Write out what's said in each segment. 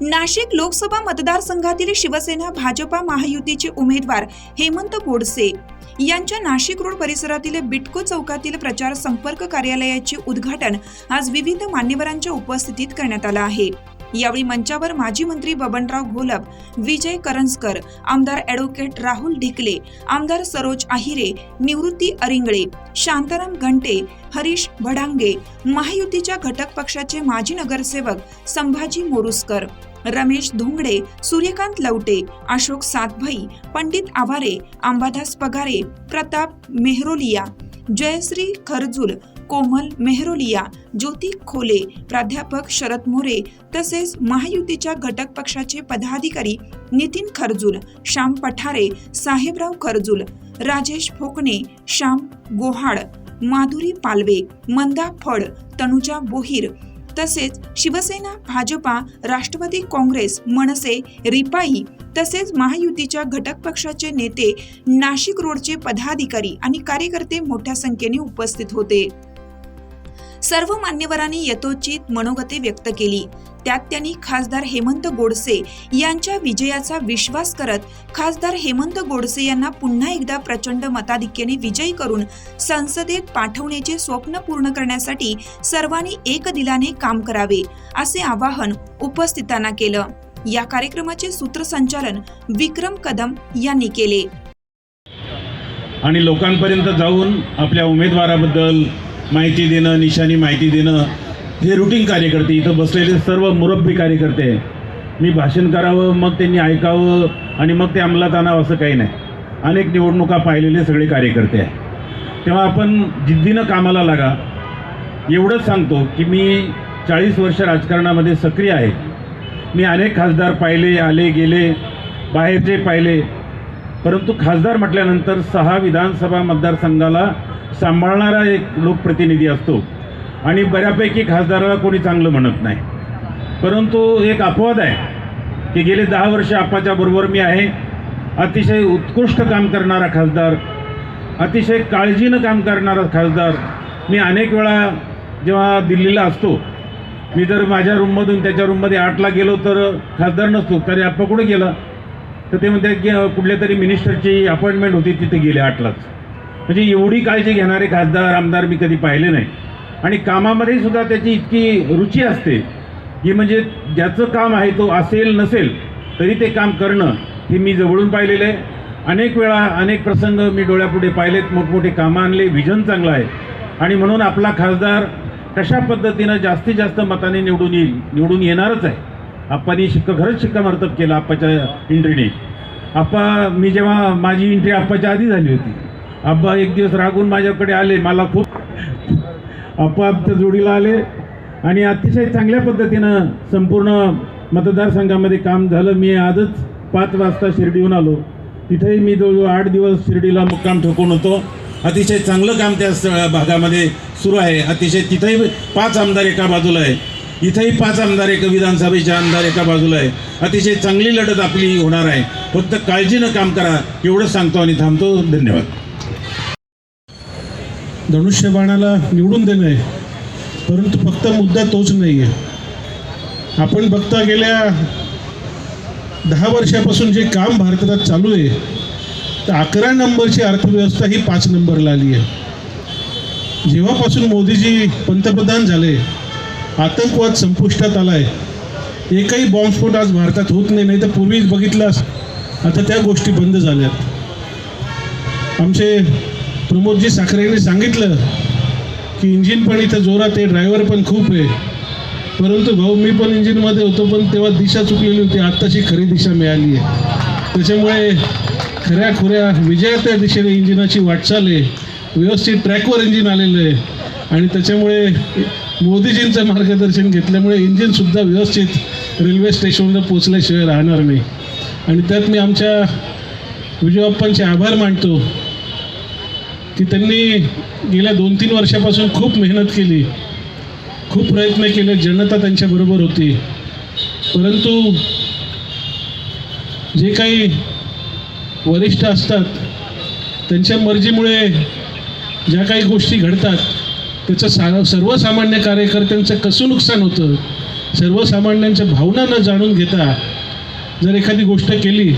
नाशिक लोकसभा मतदारसंघातील शिवसेना भाजपा महायुतीचे उमेदवार हेमंत गोडसे यांच्या नाशिक रोड परिसरातील बिटको चौकातील प्रचार संपर्क कार्यालयाचे उद्घाटन आज विविध मान्यवरांच्या उपस्थितीत करण्यात आलं आहे. यावेळी मंचावर माजी मंत्री बबनराव घोलप विजय करंजकर आमदार ॲडव्होकेट राहुल ढिकले आमदार सरोज आहिरे निवृत्ती अरिंगळे शांताराम घंटे हरीश भडांगे महायुतीच्या घटक पक्षाचे माजी नगरसेवक संभाजी मोरुसकर रमेश धोंगडे सूर्यकांत लवटे अशोक सातभाई पंडित आवारे अंबादास पगारे प्रताप मेहरोलिया जयश्री खरजूल कोमल मेहरोलिया ज्योती खोले प्राध्यापक शरद मोरे तसेच महायुतीच्या घटक पक्षाचे पदाधिकारी नितीन खरजूल श्याम पठारे साहेबराव खरजूल राजेश फोकणे श्याम गोहाड माधुरी पालवे मंदा फड तनुजा बोहीर तसेच शिवसेना भाजपा राष्ट्रवादी काँग्रेस मनसे रिपाई तसेच महायुतीच्या घटक पक्षाचे नेते नाशिक रोडचे पदाधिकारी आणि कार्यकर्ते मोठ्या संख्येने उपस्थित होते. सर्व मान्यवरांनी यथोचित मनोगते व्यक्त केली. त्यात त्यांनी खासदार हेमंत गोडसे यांच्या विजयाचा विश्वास करत खासदार हेमंत गोडसे यांना पुन्हा एकदा प्रचंड मताधिक्याने विजयी करून संसदेत पाठवण्याचे स्वप्न पूर्ण करण्यासाठी सर्वांनी एक दिलाने काम करावे असे आवाहन उपस्थितांना केलं. या कार्यक्रमाचे सूत्रसंचालन विक्रम कदम यांनी केले. आणि लोकांपर्यंत जाऊन आपल्या उमेदवाराबद्दल माहिती देणं निशाणी माहिती देणं हे रुटीन कार्यकर्ते इथं बसलेले सर्व मुरब्बी कार्यकर्ते. मी भाषण करावं मग त्यांनी ऐकावं आणि मग ते अंमलात आणावं असं काही नाही. अनेक निवडणुका पाहिलेले सगळे कार्यकर्ते आहे तेव्हा आपण जिद्दीनं कामाला लागा. एवढंच सांगतो की मी चाळीस वर्ष राजकारणामध्ये सक्रिय आहे. मी अनेक खासदार पाहिले आले गेले बाहेरचे पाहिले. परंतु खासदार म्हटल्यानंतर सहा विधानसभा मतदारसंघाला सांभाळणारा एक लोकप्रतिनिधी असतो. आणि बऱ्यापैकी खासदाराला कोणी चांगलं म्हणत नाही. परंतु एक अपवाद आहे की गेले दहा वर्ष आपाच्या बरोबर मी आहे. अतिशय उत्कृष्ट काम करणारा खासदार अतिशय काळजीनं काम करणारा खासदार मी अनेक वेळा जेव्हा दिल्लीला असतो मी जर माझ्या रूममधून त्याच्या रूममध्ये आठला गेलो तर खासदार नसतो तरी आप्पा कुठे गेला? तर ते म्हणतात की कुठल्या तरी मिनिस्टरची अपॉइंटमेंट होती तिथे गेले आठलाच. म्हणजे एवढी काळजी घेणारे खासदार आमदार मी कधी पाहिले नाही. आणि कामामध्ये सुद्धा त्याची इतकी रुची असते की म्हणजे ज्याचं काम आहे तो असेल नसेल तरी ते काम करणं हे मी जवळून पाहिलेलं आहे. अनेक वेळा अनेक प्रसंग मी डोळ्यापुढे पाहिलेत मोठमोठे कामं आणले विजन चांगलं आहे. आणि म्हणून आपला खासदार कशा पद्धतीनं जास्तीत जास्त मताने निवडून येईल निवडून येणारच आहे. आप्पानी शिक्का खरंच शिक्कामर्तब केला आप्पाच्या एंट्रीने आप्पा मी जेव्हा माझी एंट्री आप्पाच्या आधी झाली होती. आप्पा एक दिवस रागून माझ्याकडे आले. मला खूप आप्पा आमच्या जोडीला आले. आणि अतिशय चांगल्या पद्धतीनं संपूर्ण मतदारसंघामध्ये काम झालं. मी आजच पाच वाजता शिर्डीहून आलो. तिथेही मी जवळजवळ आठ दिवस शिर्डीला मुक्काम ठोकून होतो. अतिशय चांगलं काम त्या भागामध्ये सुरू आहे. अतिशय तिथेही पाच आमदार एका बाजूला आहे. इथंही पाच आमदार एका विधानसभेचे आमदार एका बाजूला आहे. अतिशय चांगली लढत आपली होणार आहे. फक्त काळजीनं काम करा एवढंच सांगतो आणि थांबतो. धन्यवाद. धनुष्यबाणाला निवडून देणं आहे. परंतु फक्त मुद्दा तोच नाही आहे आपण बघता गेल्या दहा वर्षापासून जे काम भारतात चालू आहे तर अकरा नंबरची अर्थव्यवस्था ही पाच नंबरला आली आहे. जेव्हापासून मोदीजी पंतप्रधान झाले आतंकवाद संपुष्टात आला आहे एकही बॉम्बस्फोट आज भारतात होत नाही नाही तर पूर्वीच बघितलास आता त्या गोष्टी बंद झाल्यात. आमचे प्रमोदजी साखरे यांनी सांगितलं की इंजिन पण इथं जोरात आहे ड्रायव्हर पण खूप आहे. परंतु भाऊ मी पण इंजिनमध्ये होतो पण तेव्हा दिशा चुकलेली होती आत्ताची खरी दिशा मिळाली आहे. त्याच्यामुळे खऱ्या खुऱ्या विजयाच्या दिशेने इंजिनाची वाटचाल आहे. व्यवस्थित ट्रॅकवर इंजिन आलेलं आहे. आणि त्याच्यामुळे मोदीजींचं मार्गदर्शन घेतल्यामुळे इंजिनसुद्धा व्यवस्थित रेल्वे स्टेशनवर पोचल्याशिवाय राहणार नाही. आणि त्यात मी आमच्या विजयप्पांचे आभार मानतो. की त्यांनी गेल्या दोन तीन वर्षापासून खूप मेहनत केली. खूप प्रयत्न केले. जनता त्यांच्याबरोबर होती. परंतु जे काही वरिष्ठ असतात त्यांच्या मर्जीमुळे ज्या काही गोष्टी घडतात त्याचं सा सर्वसामान्य कार्यकर्त्यांचं कसं नुकसान होतं सर्वसामान्यांच्या भावना न जाणून घेता जर एखादी गोष्ट केली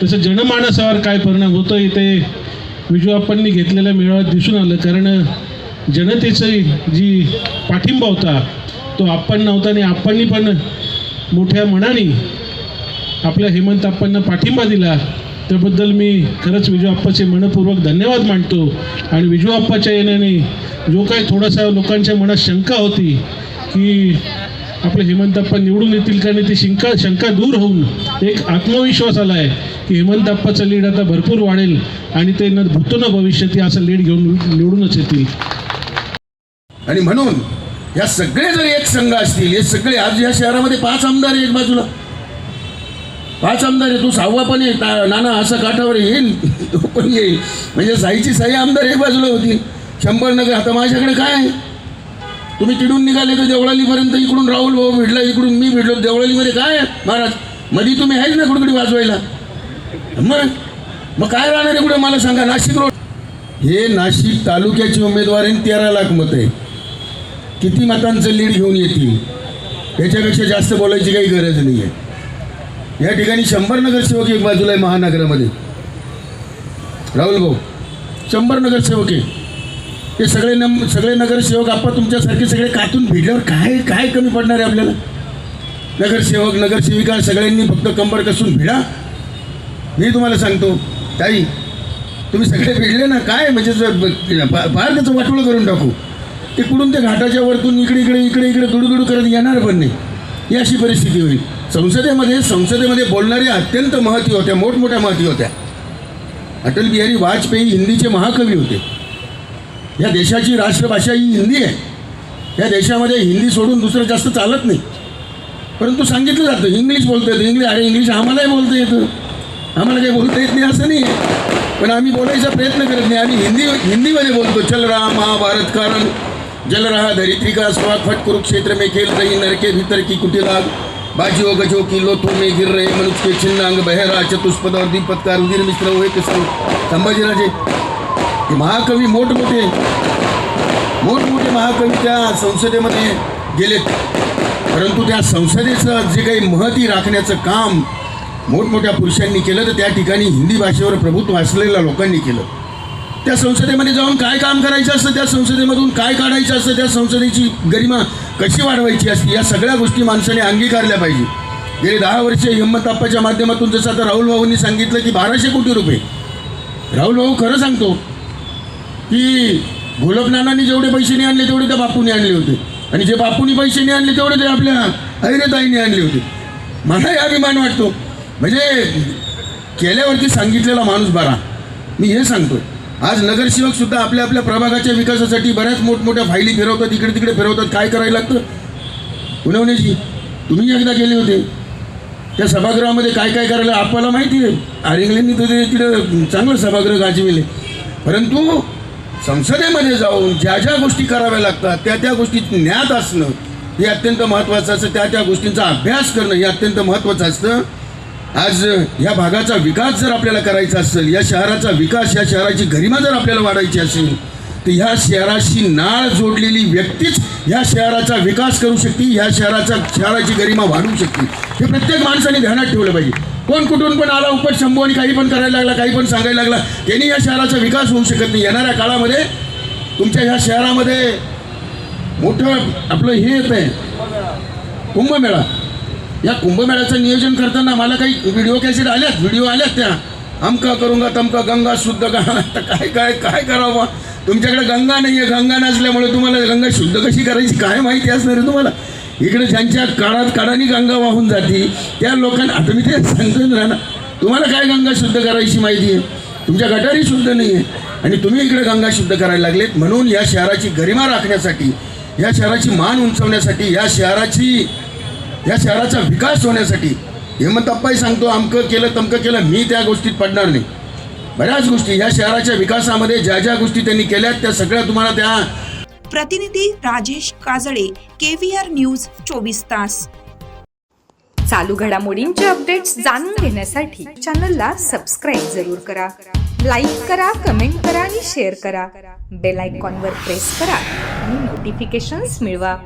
त्याचं जनमानसावर काय परिणाम होतो ते विजूआप्पांनी घेतलेल्या मेळाव्यात दिसून आलं. कारण जनतेची जी पाठिंबा होता तो आपण नव्हता आणि आप्पांनी पण मोठ्या मनाने आपल्या हेमंत आप्पांना पाठिंबा दिला. त्याबद्दल मी खरंच विजू आप्पाचे मनपूर्वक धन्यवाद मानतो. आणि विजूआप्पाच्या येण्याने जो काही थोडासा लोकांच्या मनात शंका होती की आपले हेमंतप्पा निवडून येतील का नाही ती शंका शंका दूर होऊन एक आत्मविश्वास आला आहे की हेमंतप्पाचं लीड आता भरपूर वाढेल आणि ते न भूतो न भविष्यती असं लीड घेऊन निवडूनच येतील. आणि म्हणून या सगळे जर एक संघ असतील हे सगळे आज या शहरामध्ये पाच आमदार आहे एक बाजूला. पाच आमदार आहे तू सहावा पण ये नाना असं काठावर येईल तो पण येईल. म्हणजे साईची साई आमदार एक बाजूला होती. शंभर नगर आता माझ्याकडे काय आहे? तुम्ही तिडून निघाले तर देवळालीपर्यंत इकडून राहुल भाऊ भिडला इकडून मी भिडलो. देवळालीमध्ये काय महाराजमध्ये तुम्ही आहेच ना कुठकडे वाजवायला. मग मग काय राहणार आहे कुठे? मला सांगा नाशिक रोड. हे नाशिक तालुक्याची उमेदवार आहे तेरा लाख मत आहे. किती मतांचं लीड घेऊन येतील? याच्यापेक्षा जास्त बोलायची काही गरज नाही आहे. या ठिकाणी शंभर नगरसेवक एक बाजूला आहे महानगरामध्ये. राहुल भाऊ शंभर नगरसेवक आहे. हे सगळे नम सगळे नगरसेवक आपण तुमच्यासारखे सगळे कातून भिडल्यावर काय काय कमी पडणार आहे आपल्याला? नगरसेवक नगरसेविका सगळ्यांनी फक्त कंबर कसून भिडा. मी तुम्हाला सांगतो ताई तुम्ही सगळे भिडले ना काय? म्हणजे जर फार त्याचं वाटोळं करून टाकू. ते कुठून ते घाटाच्या वरतून इकडे इकडे इकडे इकडे दुडुदुडू करत येणार पण नाही. ही अशी परिस्थिती होईल. संसदेमध्ये संसदेमध्ये बोलणाऱ्या अत्यंत महती होत्या मोठमोठ्या महती होत्या. अटल बिहारी वाजपेयी हिंदीचे महाकवी होते. या देशाची राष्ट्रभाषा ही हिंदी आहे. या देशामध्ये हिंदी सोडून दुसरं जास्त चालत नाही. परंतु सांगितलं जातं इंग्लिश बोलता येतं. इंग्लिश अरे इंग्लिश आम्हालाही बोलता येतं. आम्हाला काही बोलता येत नाही असं नाही आहे. पण आम्ही बोलायचा प्रयत्न करत नाही. आम्ही हिंदी हिंदीमध्ये बोलतो. चल रहा महाभारत कारण. जल रहा धरित्री का स्वाद फट कुरुक्षेत्र में खेल रही नरके भीतर की कुटिलाग. बाजियो गजो की लोथों में गिर रहे मनुष्य के बहरा चतुष्पद और दीपत्कार. उदीर मिश्र हुए के संभाजीराजे महाकवी मोठमोठे मोठमोठे महाकवी त्या संसदेमध्ये गेलेत. परंतु त्या संसदेचं जे काही महती राखण्याचं काम मोठमोठ्या पुरुषांनी केलं तर त्या ठिकाणी हिंदी भाषेवर प्रभुत्व असलेल्या लोकांनी केलं. त्या संसदेमध्ये जाऊन काय काम करायचं असतं? त्या संसदेमधून काय काढायचं असतं? त्या संसदेची गरिमा कशी वाढवायची असते? या सगळ्या गोष्टी माणसाने अंगीकारल्या पाहिजे. गेले दहा वर्षे हिंमतप्पाच्या माध्यमातून जसं आता राहुल भाऊंनी सांगितलं की बाराशे कोटी रुपये. राहुल भाऊ खरं सांगतो की गोलपनानांनी जेवढे पैसे नाही आणले तेवढे त्या बापूने आणले होते. आणि जे बापूनी पैसे नाही आणले तेवढे ते आपल्या ऐरेताईने आणले होते. मलाही अभिमान वाटतो. म्हणजे केल्यावरती सांगितलेला माणूस बरा. मी हे सांगतोय. आज नगरसेवक सुद्धा आपल्या आपल्या प्रभागाच्या विकासासाठी बऱ्याच मोठमोठ्या फायली फिरवतात इकडे तिकडे फिरवतात. काय करायला लागतं? पुनवण्याची तुम्ही एकदा गेले होते. त्या सभागृहामध्ये काय काय करायला आपल्याला माहिती आहे? आरिंगलेंनी तिथे ते तिकडं चांगलं सभागृह गाजविले. परंतु संसदेमध्ये जाऊन ज्या ज्या गोष्टी कराव्या लागतात त्या त्या गोष्टी ज्ञात असणं हे अत्यंत महत्त्वाचं असतं. त्या त्या गोष्टींचा अभ्यास करणं हे अत्यंत महत्त्वाचं असतं. आज या भागाचा विकास जर आपल्याला करायचा असेल या शहराचा विकास या शहराची गरिमा जर आपल्याला वाढायची असेल तर ह्या शहराशी नाळ जोडलेली व्यक्तीच ह्या शहराचा विकास करू शकते ह्या शहराचा शहराची गरिमा वाढवू शकते. हे प्रत्येक माणसाने ध्यानात ठेवलं पाहिजे. कोण कुठून पण आला उपट शंभू आणि काही पण करायला लागला काही पण सांगायला लागला त्यांनी या शहराचा विकास होऊ शकत नाही. येणाऱ्या काळामध्ये तुमच्या ह्या शहरामध्ये मोठं आपलं हे येत आहे कुंभमेळा. या कुंभमेळ्याचं नियोजन करताना मला काही व्हिडिओ कॅसेट आल्यात व्हिडिओ आल्यात त्या. अमका करूंगा तमका गंगा शुद्ध गंगा आता काय काय काय करावं? तुमच्याकडे गंगा नाही आहे गंगा नसल्यामुळे तुम्हाला गंगा शुद्ध कशी करायची? काय माहिती असणार आहे तुम्हाला? इकडे ज्यांच्या काळात काळाने गंगा वाहून जाती त्या लोकांना आता मी ते सांगतोय ना तुम्हाला काय गंगा शुद्ध करायची माहिती आहे? तुमच्या गटारी शुद्ध नाही आहे आणि तुम्ही इकडे गंगा शुद्ध करायला लागलेत म्हणून या शहराची गरिमा राखण्यासाठी या शहराची मान उंचवण्यासाठी या शहराची या शहराचा विकास होण्यासाठी हेमंतप्पाही सांगतो अमकं केलं तमकं केलं मी त्या गोष्टीत पडणार नाही. बऱ्याच गोष्टी या शहराच्या विकासामध्ये ज्या ज्या गोष्टी त्यांनी केल्यात त्या सगळ्या तुम्हाला त्या प्रतिनिधी राजेश काजळे केव्हीआर न्यूज चोवीस तास. चालू घडामोडींचे अपडेट्स जाणून घेण्यासाठी चॅनलला सबस्क्राईब जरूर करा. लाईक करा कमेंट करा आणि शेअर करा. बेल आयकॉनवर प्रेस करा आणि नोटिफिकेशन्स मिळवा.